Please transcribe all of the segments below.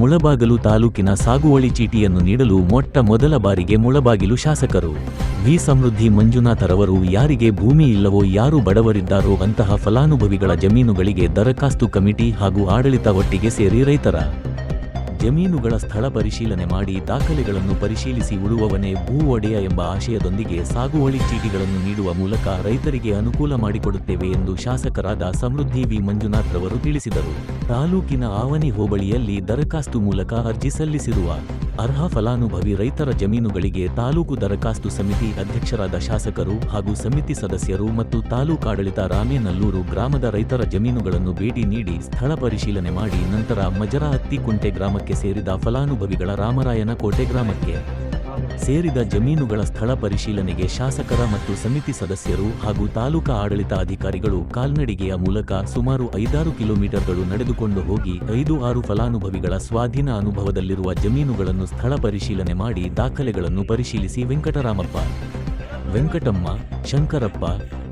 ಮುಳಬಾಗಲು ತಾಲೂಕಿನ ಸಾಗುವಳಿ ಚೀಟಿಯನ್ನು ನೀಡಲು ಮೊಟ್ಟ ಮೊದಲ ಬಾರಿಗೆ ಮುಳಬಾಗಿಲು ಶಾಸಕರು. ವಿ ಸಮೃದ್ಧಿ ಮಂಜುನಾಥರವರು ಯಾರಿಗೆ ಭೂಮಿ ಇಲ್ಲವೋ ಯಾರು ಬಡವರಿದ್ದಾರೋ ಅಂತಹ ಫಲಾನುಭವಿಗಳ ಜಮೀನುಗಳಿಗೆ ದರಖಾಸ್ತು ಕಮಿಟಿ ಹಾಗೂ ಆಡಳಿತ ಒಟ್ಟಿಗೆ ಸೇರಿ ರೈತರ ಜಮೀನುಗಳ ಸ್ಥಳ ಪರಿಶೀಲನೆ ಮಾಡಿ ದಾಖಲೆಗಳನ್ನು ಪರಿಶೀಲಿಸಿ ಉಳುವವನೇ ಭೂ ಒಡೆಯ ಎಂಬ ಆಶಯದೊಂದಿಗೆ ಸಾಗುವಳಿ ಚೀಟಿಗಳನ್ನು ನೀಡುವ ಮೂಲಕ ರೈತರಿಗೆ ಅನುಕೂಲ ಮಾಡಿಕೊಡುತ್ತೇವೆ ಎಂದು ಶಾಸಕರಾದ ಸಮೃದ್ಧಿ ವಿ. ಮಂಜುನಾಥ್ ರವರು ತಿಳಿಸಿದರು. ತಾಲೂಕಿನ ಆವನಿ ಹೋಬಳಿಯಲ್ಲಿ ದರಖಾಸ್ತು ಮೂಲಕ ಅರ್ಜಿ ಸಲ್ಲಿಸಿರುವ ಅರ್ಹ ಫಲಾನುಭವಿ ರೈತರ ಜಮೀನುಗಳಿಗೆ ತಾಲೂಕು ದರಖಾಸ್ತು ಸಮಿತಿ ಅಧ್ಯಕ್ಷರಾದ ಶಾಸಕರು ಹಾಗೂ ಸಮಿತಿ ಸದಸ್ಯರು ಮತ್ತು ತಾಲೂಕಾಡಳಿತ ರಾಮೇನಲ್ಲೂರು ಗ್ರಾಮದ ರೈತರ ಜಮೀನುಗಳನ್ನು ಭೇಟಿ ನೀಡಿ ಸ್ಥಳ ಪರಿಶೀಲನೆ ಮಾಡಿ ನಂತರ ಮಜರಹತ್ತಿಕುಂಟೆ ಗ್ರಾಮಕ್ಕೆ ಸೇರಿದ ಫಲಾನುಭವಿಗಳ ರಾಮರಾಯನ ಕೋಟೆ ಗ್ರಾಮಕ್ಕೆ ಸೇರಿದ ಜಮೀನುಗಳ ಸ್ಥಳ ಪರಿಶೀಲನೆಗೆ ಶಾಸಕರ ಮತ್ತು ಸಮಿತಿ ಸದಸ್ಯರು ಹಾಗೂ ತಾಲೂಕಾ ಆಡಳಿತ ಅಧಿಕಾರಿಗಳು ಕಾಲ್ನಡಿಗೆಯ ಮೂಲಕ ಸುಮಾರು ಐದಾರು ಕಿಲೋಮೀಟರ್ಗಳು ನಡೆದುಕೊಂಡು ಹೋಗಿ ಐದು ಆರು ಫಲಾನುಭವಿಗಳ ಸ್ವಾಧೀನ ಅನುಭವದಲ್ಲಿರುವ ಜಮೀನುಗಳನ್ನು ಸ್ಥಳ ಪರಿಶೀಲನೆ ಮಾಡಿ ದಾಖಲೆಗಳನ್ನು ಪರಿಶೀಲಿಸಿ ವೆಂಕಟರಾಮಪ್ಪ, ವೆಂಕಟಮ್ಮ, ಶಂಕರಪ್ಪ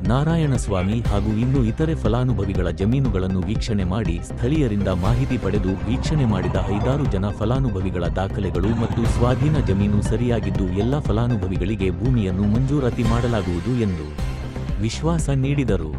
ನಾರಾಯಣಸ್ವಾಮಿ ಹಾಗೂ ಇನ್ನು ಇತರೆ ಫಲಾನುಭವಿಗಳ ಜಮೀನುಗಳನ್ನು ವೀಕ್ಷಣೆ ಮಾಡಿ ಸ್ಥಳೀಯರಿಂದ ಮಾಹಿತಿ ಪಡೆದು ವೀಕ್ಷಣೆ ಮಾಡಿದ ಐದಾರು ಜನ ಫಲಾನುಭವಿಗಳ ದಾಖಲೆಗಳು ಮತ್ತು ಸ್ವಾಧೀನ ಜಮೀನು ಸರಿಯಾಗಿದ್ದು ಎಲ್ಲ ಫಲಾನುಭವಿಗಳಿಗೆ ಭೂಮಿಯನ್ನು ಮಂಜೂರಾತಿ ಮಾಡಲಾಗುವುದು ಎಂದು ವಿಶ್ವಾಸ ನೀಡಿದರು.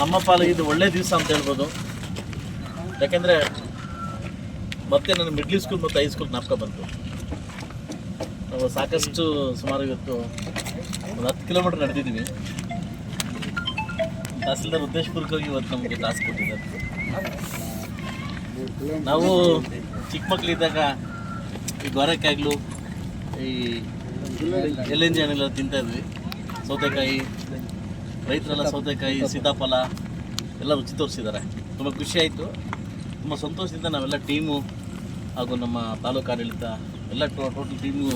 ನಮ್ಮ ಪಾಲಿಗೆ ಇದು ಒಳ್ಳೆ ದಿವಸ ಅಂತ ಹೇಳ್ಬೋದು ಯಾಕೆಂದರೆ ಮತ್ತೆ ನನ್ನ ಮಿಡ್ಲ್ ಸ್ಕೂಲ್ ಮತ್ತು ಹೈಸ್ಕೂಲ್ ಜ್ಞಾಪಕ ಬಂತು ನಾವು ಸಾಕಷ್ಟು ಸುಮಾರು ಇವತ್ತು ಒಂದು ಹತ್ತು ಕಿಲೋಮೀಟ್ರ್ ನಡೆದಿದ್ದೀವಿ ತಹಸೀಲ್ದಾರ್ ಉದ್ದೇಶಪೂರ್ವಕವಾಗಿ ಇವತ್ತು ನಮಗೆ ಟಾಸ್ಕ್ ಕೊಟ್ಟಿದ್ದಾರೆ ನಾವು ಚಿಕ್ಕ ಮಕ್ಕಳಿದ್ದಾಗ ಈ ಗೊರಕ್ಕಾಗ್ಲು ಈ ಎಲ್ಲೆಂಜಿ ಹಣ್ಣೆಲ್ಲ ತಿಂತಾ ಇದ್ವಿ ಸೌತೆಕಾಯಿ ರೈತರೆಲ್ಲ ಸೌತೆಕಾಯಿ ಸೀತಾಫಲ ಎಲ್ಲ ರುಚಿ ತೋರಿಸಿದ್ದಾರೆ ತುಂಬ ಖುಷಿ ಆಯಿತು. ತುಂಬ ಸಂತೋಷದಿಂದ ನಾವೆಲ್ಲ ಟೀಮು ಹಾಗೂ ನಮ್ಮ ತಾಲೂಕು ಆಡಳಿತ ಎಲ್ಲ ಟೋಟಲ್ ಟೀಮು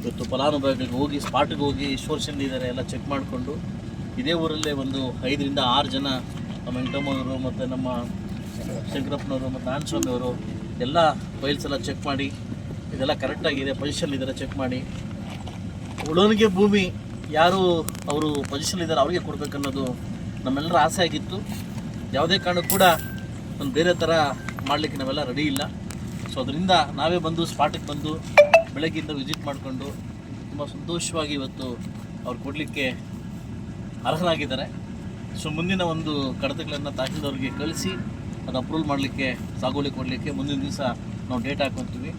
ಇವತ್ತು ಫಲಾನುಭವಿಗಳಿಗೆ ಹೋಗಿ ಸ್ಪಾಟ್ಗೆ ಹೋಗಿ ಎಷ್ಟು ವರ್ಷದಿಂದ ಇದ್ದಾರೆ ಎಲ್ಲ ಚೆಕ್ ಮಾಡಿಕೊಂಡು ಇದೇ ಊರಲ್ಲೇ ಒಂದು ಐದರಿಂದ ಆರು ಜನ ನಮ್ಮ ವೆಂಕಟಮ್ಮನವರು ಮತ್ತು ನಮ್ಮ ಶಂಕರಪ್ಪನವರು ಮತ್ತು ಆನಸ್ವಾಮಿ ಅವರು ಎಲ್ಲ ಫೈಲ್ಸ್ ಎಲ್ಲ ಚೆಕ್ ಮಾಡಿ ಇದೆಲ್ಲ ಕರೆಕ್ಟಾಗಿದೆ ಪೊಸಿಷನ್ ಇದ್ದಾರೆ ಚೆಕ್ ಮಾಡಿ. ಉಳೋನಿಗೆ ಭೂಮಿ ಯಾರು ಅವರು ಪೊಸಿಷನ್ ಇದ್ದಾರೆ ಅವರಿಗೆ ಕೊಡಬೇಕನ್ನೋದು ನಮ್ಮೆಲ್ಲರ ಆಸೆ ಆಗಿತ್ತು. ಯಾವುದೇ ಕಾರಣಕ್ಕೂ ಕೂಡ ಒಂದು ಬೇರೆ ಥರ ಮಾಡಲಿಕ್ಕೆ ನಾವೆಲ್ಲ ರೆಡಿ ಇಲ್ಲ. ಸೊ ಅದರಿಂದ ನಾವೇ ಬಂದು ಸ್ಪಾಟಿಗೆ ಬಂದು, ಬೆಳಗ್ಗೆಯಿಂದ ವಿಸಿಟ್ ಮಾಡಿಕೊಂಡು ತುಂಬ ಸಂತೋಷವಾಗಿ ಇವತ್ತು ಅವ್ರು ಕೊಡಲಿಕ್ಕೆ ಅರ್ಹರಾಗಿದ್ದಾರೆ. ಸೊ ಮುಂದಿನ ಒಂದು ಕಡತಗಳನ್ನು ತಹಸೀಲ್ದವ್ರಿಗೆ ಕಳಿಸಿ, ಅದು ಅಪ್ರೂವಲ್ ಮಾಡಲಿಕ್ಕೆ, ಸಾಗುವಳಿ ಕೊಡಲಿಕ್ಕೆ ಮುಂದಿನ ದಿವಸ ನಾವು ಡೇಟ್ ಹಾಕ್ಕೊತೀವಿ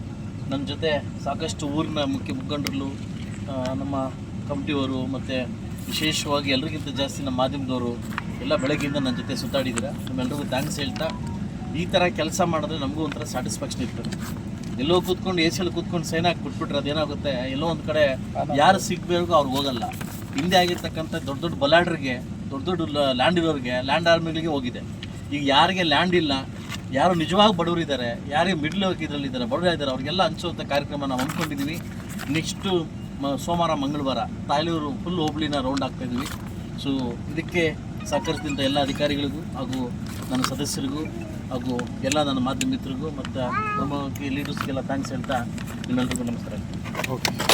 ನನ್ನ ಜೊತೆ ಸಾಕಷ್ಟು ಊರಿನ ಮುಖ್ಯ ಮುಖಂಡರು ನಮ್ಮ ಕಮಿಟಿಯವರು ಮತ್ತು ವಿಶೇಷವಾಗಿ ಎಲ್ರಿಗಿಂತ ಜಾಸ್ತಿ ನಮ್ಮ ಮಾಧ್ಯಮದವರು ಎಲ್ಲ ಬೆಳಗ್ಗೆಯಿಂದ ನನ್ನ ಜೊತೆ ಸುತ್ತಾಡಿದ್ದೀರಾ ನಿಮ್ಮೆಲ್ಲರಿಗೂ ಥ್ಯಾಂಕ್ಸ್ ಹೇಳ್ತಾ, ಈ ಥರ ಕೆಲಸ ಮಾಡಿದ್ರೆ ನಮಗೂ ಒಂಥರ ಸ್ಯಾಟಿಸ್ಫ್ಯಾಕ್ಷನ್ ಇರ್ತದೆ. ಎಲ್ಲೋ ಕೂತ್ಕೊಂಡು ಎ ಸಿಯಲ್ಲಿ ಕೂತ್ಕೊಂಡು ಸೈನ್ ಹಾಕಿ ಬಿಟ್ಬಿಟ್ರೆ ಅದೇನಾಗುತ್ತೆ? ಎಲ್ಲೋ ಒಂದು ಕಡೆ ಯಾರು ಸಿಗಬೇಕು ಅವ್ರಿಗೆ ಹೋಗಲ್ಲ. ಹಿಂದೆ ಆಗಿರ್ತಕ್ಕಂಥ ದೊಡ್ಡ ದೊಡ್ಡ ಬಲಾಡ್ರಿಗೆ ದೊಡ್ಡ ದೊಡ್ಡ ಲ್ಯಾಂಡ್ ಇರೋರಿಗೆ ಲ್ಯಾಂಡ್ ಆರ್ಮಿಗಳಿಗೆ ಹೋಗಿದೆ. ಈಗ ಯಾರಿಗೆ ಲ್ಯಾಂಡ್ ಇಲ್ಲ, ಯಾರು ನಿಜವಾಗಿ ಬಡವರು ಇದ್ದಾರೆ ಯಾರಿಗೆ ಮಿಡ್ಲ್ ಇದರಲ್ಲಿ ಇದ್ದಾರೆ, ಬಡವರು ಇದ್ದಾರೆ ಅವ್ರಿಗೆಲ್ಲ ಹಂಚುವಂಥ ಕಾರ್ಯಕ್ರಮ ನಾವು ಅಂದ್ಕೊಂಡಿದ್ದೀವಿ ನೆಕ್ಸ್ಟು ಮ, ಸೋಮವಾರ, ಮಂಗಳವಾರ ತಾಯ್ಲೂರು ಫುಲ್ ಹೋಬಳಿನ ರೌಂಡ್ ಆಗ್ತಾ ಇದ್ವಿ ಸೊ ಇದಕ್ಕೆ ಸಹಕರಿಸಿದಂಥ ಎಲ್ಲ ಅಧಿಕಾರಿಗಳಿಗೂ ಹಾಗೂ ನನ್ನ ಸದಸ್ಯರಿಗೂ ಹಾಗೂ ಎಲ್ಲ ನನ್ನ ಮಾಧ್ಯಮ ಮಿತ್ರರಿಗೂ ಮತ್ತು ಪ್ರಮುಖ ಲೀಡರ್ಸ್ಗೆಲ್ಲ ಥ್ಯಾಂಕ್ಸ್ ಹೇಳ್ತಾ ನಿಮ್ಮೆಲ್ಲರಿಗೂ ನಮಸ್ಕಾರ.